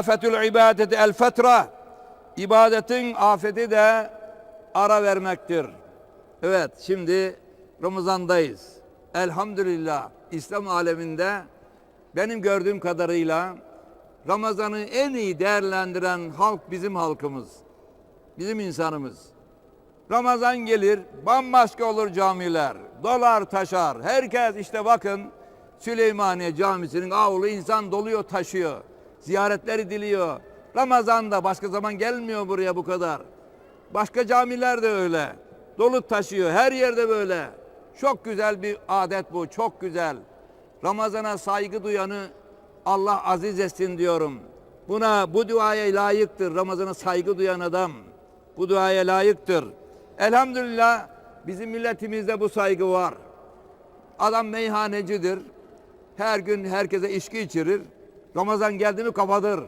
afetül ibadeti el fetra. İbadetin afeti de ara vermektir. Evet şimdi Ramazan'dayız. Elhamdülillah İslam aleminde benim gördüğüm kadarıyla Ramazan'ı en iyi değerlendiren halk bizim halkımız. Bizim insanımız. Ramazan gelir, bambaşka olur camiler. Dolar taşar. Herkes işte bakın Süleymaniye Camisi'nin avlu insan doluyor taşıyor. Ziyaretleri diliyor. Ramazan'da başka zaman gelmiyor buraya bu kadar. Başka camiler de öyle. Dolu taşıyor. Her yerde böyle. Çok güzel bir adet bu. Çok güzel. Ramazana saygı duyanı Allah aziz etsin diyorum. Buna bu duaya layıktır. Ramazana saygı duyan adam bu duaya layıktır. Elhamdülillah bizim milletimizde bu saygı var. Adam meyhanecidir. Her gün herkese içki içirir. Ramazan geldi mi kapatır.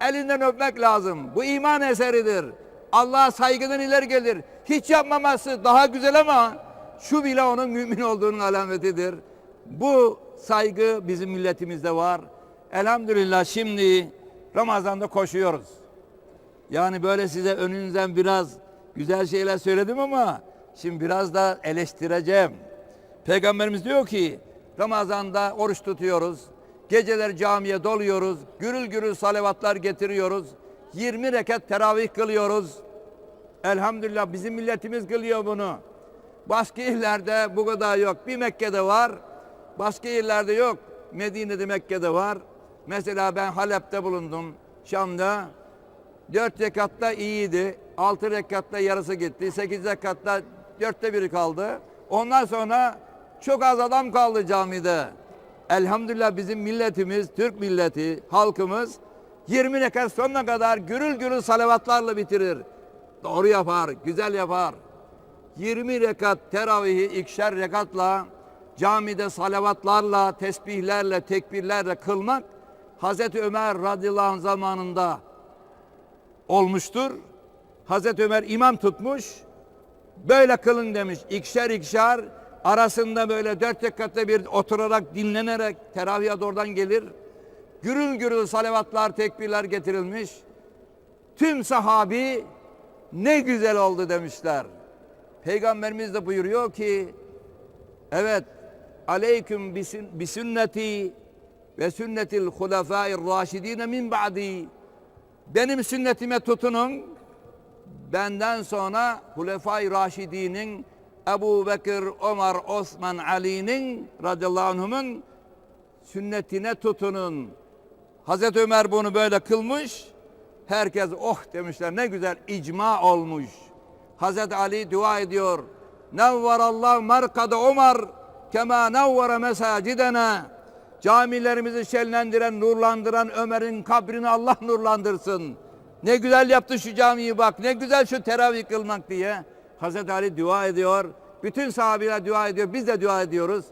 Elinden öpmek lazım. Bu iman eseridir. Allah'a saygıdan ileri gelir. Hiç yapmaması daha güzel ama şu bile onun mümin olduğunun alametidir. Bu saygı bizim milletimizde var. Elhamdülillah şimdi Ramazan'da koşuyoruz. Yani böyle size önünüzden biraz güzel şeyler söyledim ama şimdi biraz da eleştireceğim. Peygamberimiz diyor ki Ramazan'da oruç tutuyoruz. Geceler camiye doluyoruz. Gürül gürül salavatlar getiriyoruz. 20 rekat teravih kılıyoruz. Elhamdülillah bizim milletimiz kılıyor bunu. Başka illerde bu kadar yok. Bir Mekke'de var. Başka illerde yok. Medine'de Mekke'de var. Mesela ben Halep'te bulundum. Şam'da. Dört rekatta iyiydi. Altı rekatta yarısı gitti. Sekiz rekatta dörtte biri kaldı. Ondan sonra çok az adam kaldı camide. Elhamdülillah bizim milletimiz, Türk milleti, halkımız 20 rekat sonuna kadar gürül gürül salavatlarla bitirir. Doğru yapar, güzel yapar. 20 rekat teravihi ikişer rekatla camide salavatlarla, tesbihlerle, tekbirlerle kılmak Hazreti Ömer radıyallahu anh zamanında olmuştur. Hazreti Ömer imam tutmuş. Böyle kılın demiş. İkişer ikişer arasında böyle dört rekatta bir oturarak dinlenerek teravih oradan gelir. Gürül gürül salavatlar, tekbirler getirilmiş. Tüm sahabi ne güzel oldu demişler. Peygamberimiz de buyuruyor ki evet aleyküm bi sünneti ve sünnetil hulefâir raşidine min ba'di benim sünnetime tutunun. Benden sonra Hulefai Raşidi'nin Ebu Bekir, Ömer, Osman, Ali'nin radıyallahu anhumun sünnetine tutunun. Hazreti Ömer bunu böyle kılmış. Herkes oh demişler ne güzel icma olmuş. Hazreti Ali dua ediyor. Nevvarallahu merkada Ömer kema nevvara mesacidena. Camilerimizi şenlendiren, nurlandıran Ömer'in kabrini Allah nurlandırsın. Ne güzel yaptı şu camiyi bak, ne güzel şu teravih kılmak diye. Hazreti Ali dua ediyor. Bütün sahabeler dua ediyor. Biz de dua ediyoruz.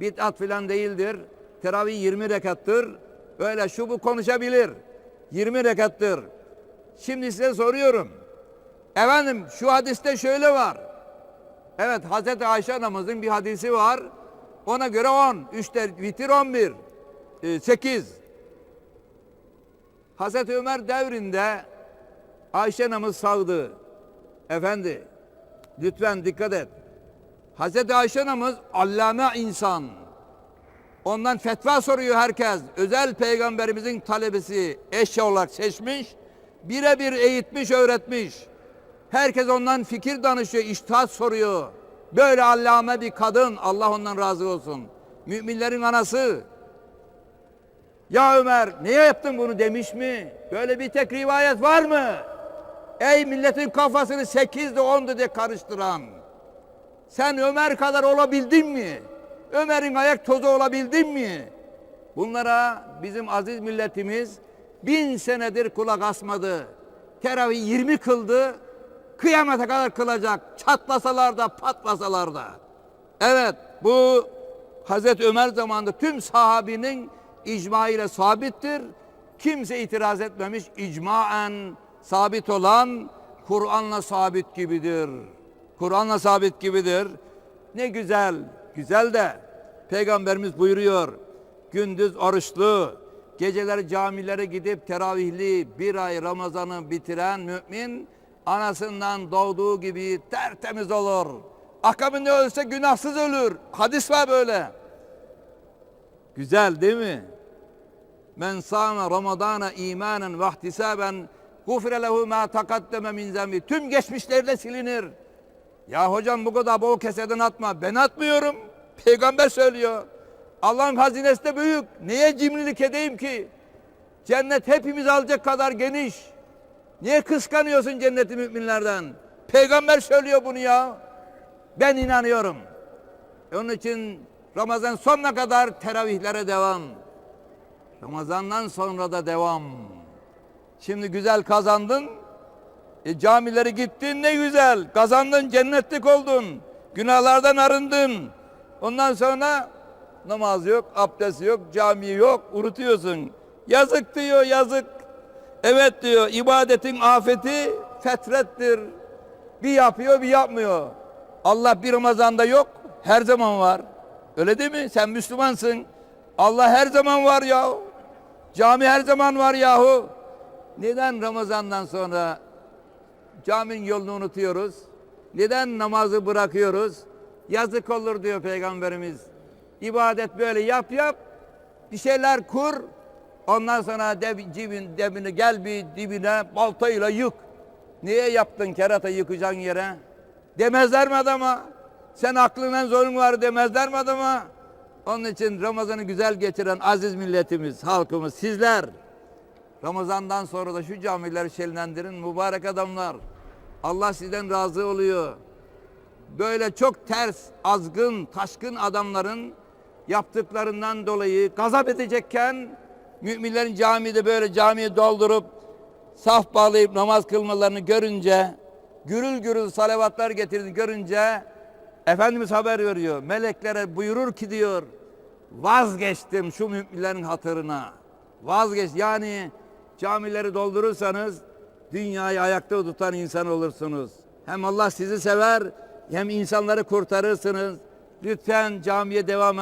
Bid'at filan değildir. Teravih 20 rekattır. Öyle şu bu konuşabilir. 20 rekattır. Şimdi size soruyorum. Efendim şu hadiste şöyle var. Evet Hazreti Ayşe anamızın bir hadisi var. Ona göre 10. Üçte vitir 11. 8. Hazreti Ömer devrinde Ayşe namız sağdı. Efendi lütfen dikkat et. Hazreti Ayşe namız allame insan. Ondan fetva soruyor herkes. Özel peygamberimizin talebesi eşya olarak seçmiş. Birebir eğitmiş, öğretmiş. Herkes ondan fikir danışıyor, iştahat soruyor. Böyle allame bir kadın Allah ondan razı olsun. Müminlerin anası. Ya Ömer niye yaptın bunu demiş mi? Böyle bir tek rivayet var mı? Ey milletin kafasını sekizde ondu diye karıştıran. Sen Ömer kadar olabildin mi? Ömer'in ayak tozu olabildin mi? Bunlara bizim aziz milletimiz bin senedir kulak asmadı. Teravih 20 kıldı. Kıyamete kadar kılacak. Çatlasalar da patlasalar da. Evet bu Hazreti Ömer zamanında tüm sahabinin icma ile sabittir. Kimse itiraz etmemiş. İcmaen sabit olan Kur'an'la sabit gibidir. Kur'an'la sabit gibidir. Ne güzel, güzel de Peygamberimiz buyuruyor. Gündüz oruçlu, geceleri camilere gidip teravihli bir ay Ramazan'ı bitiren mümin anasından doğduğu gibi tertemiz olur. Akabinde ölse günahsız ölür. Hadis var böyle. Güzel değil mi? Men sâme Ramazana imanen ve ihtisaben gufre lehu ma takaddeme min zembi. Tüm geçmişleri de silinir. Ya hocam bu kadar bol keseden atma. Ben atmıyorum. Peygamber söylüyor. Allah'ın hazinesi de büyük. Niye cimrilik edeyim ki? Cennet hepimiz alacak kadar geniş. Niye kıskanıyorsun cenneti müminlerden? Peygamber söylüyor bunu ya. Ben inanıyorum. Onun için Ramazan sonuna kadar teravihlere devam. Ramazandan sonra da devam. Şimdi güzel kazandın. E, camilere gittin ne güzel. Kazandın cennetlik oldun. Günahlardan arındın. Ondan sonra namaz yok, abdest yok, cami yok. Unutuyorsun. Yazık diyor yazık. Evet diyor ibadetin afeti fetrettir. Bir yapıyor bir yapmıyor. Allah bir Ramazan'da yok. Her zaman var. Öyle değil mi? Sen Müslümansın. Allah her zaman var ya. Cami her zaman var yahu. Neden Ramazan'dan sonra caminin yolunu unutuyoruz? Neden namazı bırakıyoruz? Yazık olur diyor Peygamberimiz. İbadet böyle yap yap. Bir şeyler kur. Ondan sonra deb, cibin, debini gel bir dibine baltayla yık. Niye yaptın kerata yıkacağın yere? Demezler mi adama? Sen aklından zorun var demezler mi adama? Onun için Ramazan'ı güzel geçiren aziz milletimiz, halkımız, sizler Ramazan'dan sonra da şu camileri şenlendirin mübarek adamlar. Allah sizden razı oluyor. Böyle çok ters, azgın, taşkın adamların yaptıklarından dolayı gazap edecekken müminlerin camide böyle camiyi doldurup saf bağlayıp namaz kılmalarını görünce gürül gürül salavatlar getirdiğini görünce Efendimiz haber veriyor. Meleklere buyurur ki diyor vazgeçtim şu müminlerin hatırına. Vazgeç yani camileri doldurursanız dünyayı ayakta tutan insan olursunuz. Hem Allah sizi sever hem insanları kurtarırsınız. Lütfen camiye devam,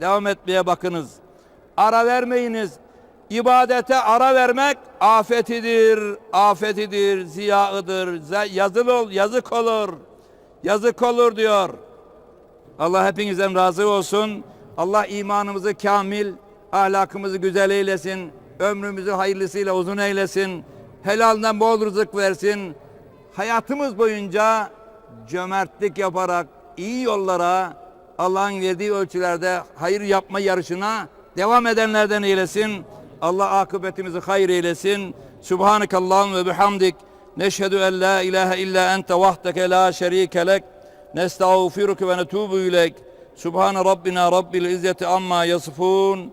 devam etmeye bakınız. Ara vermeyiniz. İbadete ara vermek afetidir, afetidir, ziyaıdır, ze- yazılı ol, yazık olur. Yazık olur diyor. Allah hepinizden razı olsun. Allah imanımızı kamil, ahlakımızı güzel eylesin. Ömrümüzü hayırlısıyla uzun eylesin. Helalden bol rızık versin. Hayatımız boyunca cömertlik yaparak iyi yollara Allah'ın verdiği ölçülerde hayır yapma yarışına devam edenlerden eylesin. Allah akıbetimizi hayır eylesin. Subhanakallahum ve bihamdik. Neşhedü en la ilahe illa ente vahdeke la şerike lek. Nestağfiruke ve netubu ilek. Subhane Rabbina Rabbil İzzeti amma yasifun.